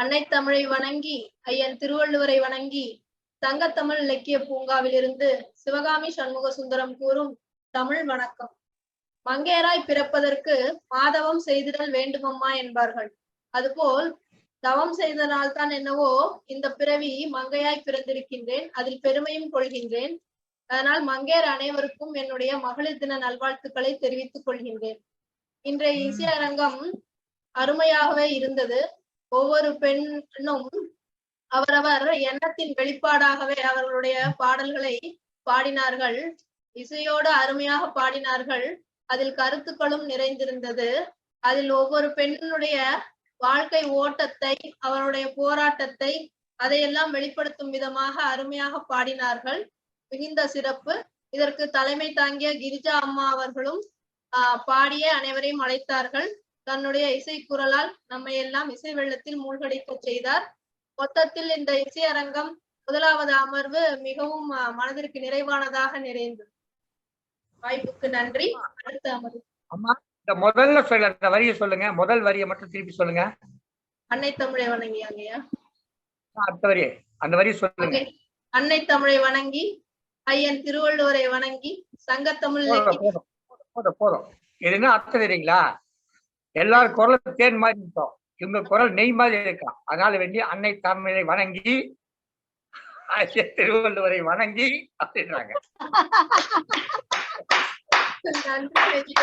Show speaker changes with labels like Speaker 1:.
Speaker 1: அன்னை தமிழை வணங்கி ஐயன் திருவள்ளுவரை வணங்கி தங்கத்தமிழ் இலக்கிய பூங்காவிலிருந்து சிவகாமி சண்முக சுந்தரம் கூறும் தமிழ் வணக்கம். மங்கையராய் பிறப்பதற்கு மாதவம் செய்திடல் வேண்டுமம்மா என்பார்கள். அதுபோல் தவம் செய்தனால்தான் என்னவோ இந்த பிறவி மங்கையாய் பிறந்திருக்கின்றேன் அதில் பெருமையும் கொள்கின்றேன். அதனால் மங்கையர் அனைவருக்கும் என்னுடைய மகளிர் தின நல்வாழ்த்துக்களை தெரிவித்துக் கொள்கின்றேன். இன்றைய இசை அரங்கம் அருமையாகவே இருந்தது. ஒவ்வொரு பெண்ணும் அவரவர் எண்ணத்தின் வெளிப்பாடாகவே அவர்களுடைய பாடல்களை பாடினார்கள். இசையோடு அருமையாக பாடினார்கள். அதில் கருத்துக்களும் நிறைந்திருந்தது. அதில் ஒவ்வொரு பெண்ணுடைய வாழ்க்கை ஓட்டத்தை அவருடைய போராட்டத்தை அதையெல்லாம் வெளிப்படுத்தும் விதமாக அருமையாக பாடினார்கள். மிகுந்த சிறப்பு. இதற்கு தலைமை தாங்கிய கிரிஜா அம்மா அவர்களும் ஆஹ் பாடிய அனைவரையும் அழைத்தார்கள். தன்னுடைய இசை குரலால் நம்மை எல்லாம் இசை வெள்ளத்தில் மூழ்கடிக்க செய்தார். மொத்தத்தில் இந்த இசை அரங்கம் முதலாவது அமர்வு மிகவும் மனதிற்கு நிறைவானதாக நிறைந்தது வாய்ப்புக்கு நன்றி. அடுத்த அமர்வு.
Speaker 2: இந்த முதல்ல சொல்ல அந்த வரியை சொல்லுங்க. முதல் வரியை மட்டும் திருப்பி சொல்லுங்க.
Speaker 1: அன்னை தமிழை வணங்கியாங்கய்யா
Speaker 2: அடுத்த வரி அந்த வரி சொல்லுங்க.
Speaker 1: அன்னை தமிழை வணங்கி ஐயன் திருவள்ளுவரை வணங்கி
Speaker 2: போதும்,
Speaker 1: இலக்கிய
Speaker 2: போதும், போதும் போதும். இது என்ன அர்த்தம் தெரியுங்களா? எல்லாரும் குரல் தேன் மாதிரி இருக்கும். இவங்க குரல் நெய் மாதிரி இருக்கும். அதனால வேண்டி அன்னை தமிழை வணங்கி ஐயன் திருவள்ளுவரை வணங்கி அப்படின்றாங்க.
Speaker 1: நன்றி.